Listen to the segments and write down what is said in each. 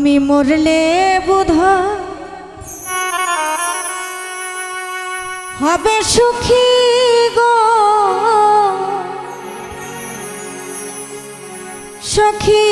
আমি মরলে বুধ হবে সুখী গো। সখী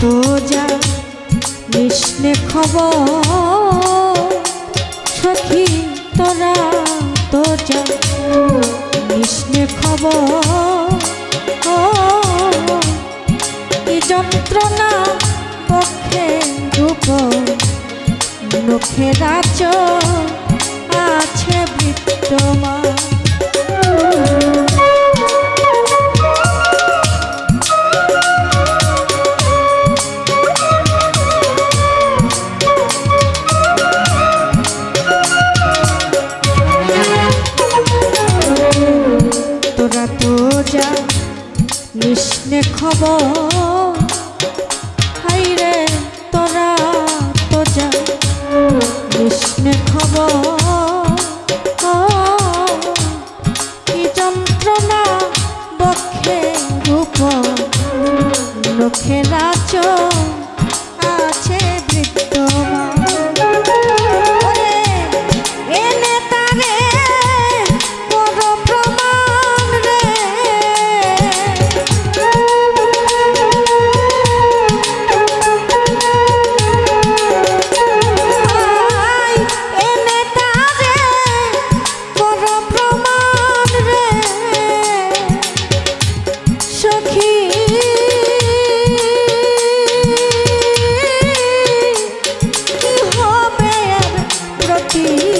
তো যা নিষ্ণে খবর। সখী, তোরা তো যা নিষ্ণে খবর। ও কি যন্ত্রণা পক্ষে রূপ নখে রাজ আছে বিদ্যমান। নিষ্ণে খবর। হাইরে তোরা তো যা। নিষ্ণে খবর। কি যন্ত্রণা বক্ষে রূপ নখে নাচ আছে বৃদ্ধমান की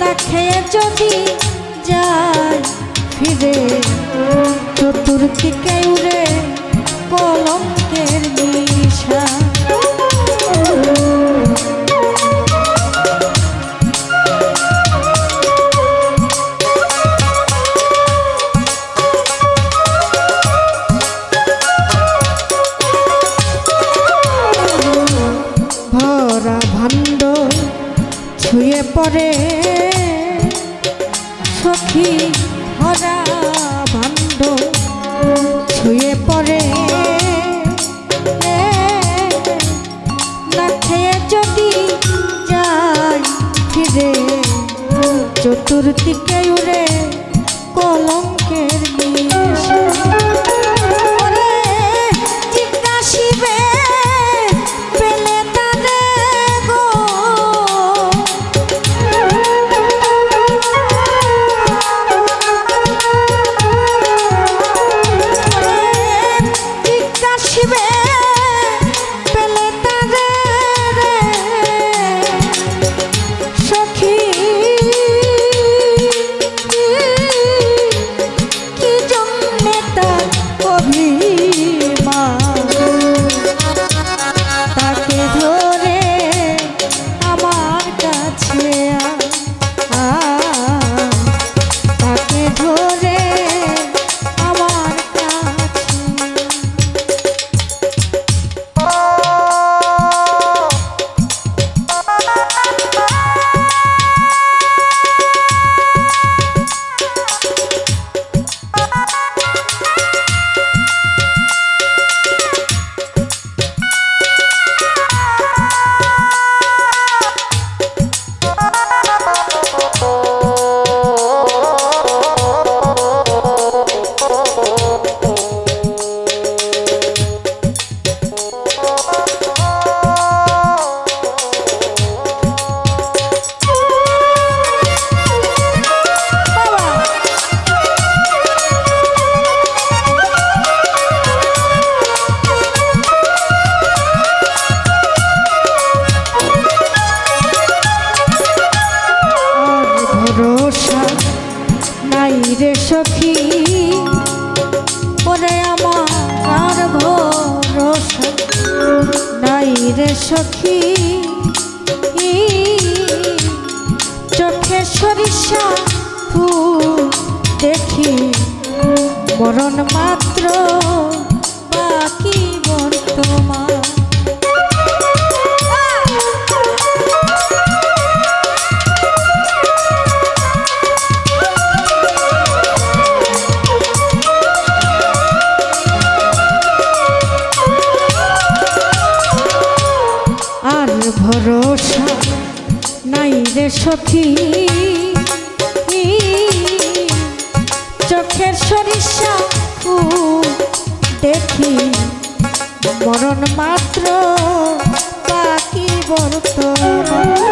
না খেয়ে যদি যাই ফিরে চতুর্দিকে উড়ে কলঙ্কের ভরসা নাই রে সখী। ওরে আমার ভরসা নাই রে সখী। চোখে সরিষা ফুল দেখি, মরণ মাত্র ভরসা নাই রে সখী। চোখের সরিষা দেখি মরণ মাত্র বাকি বর্তমান।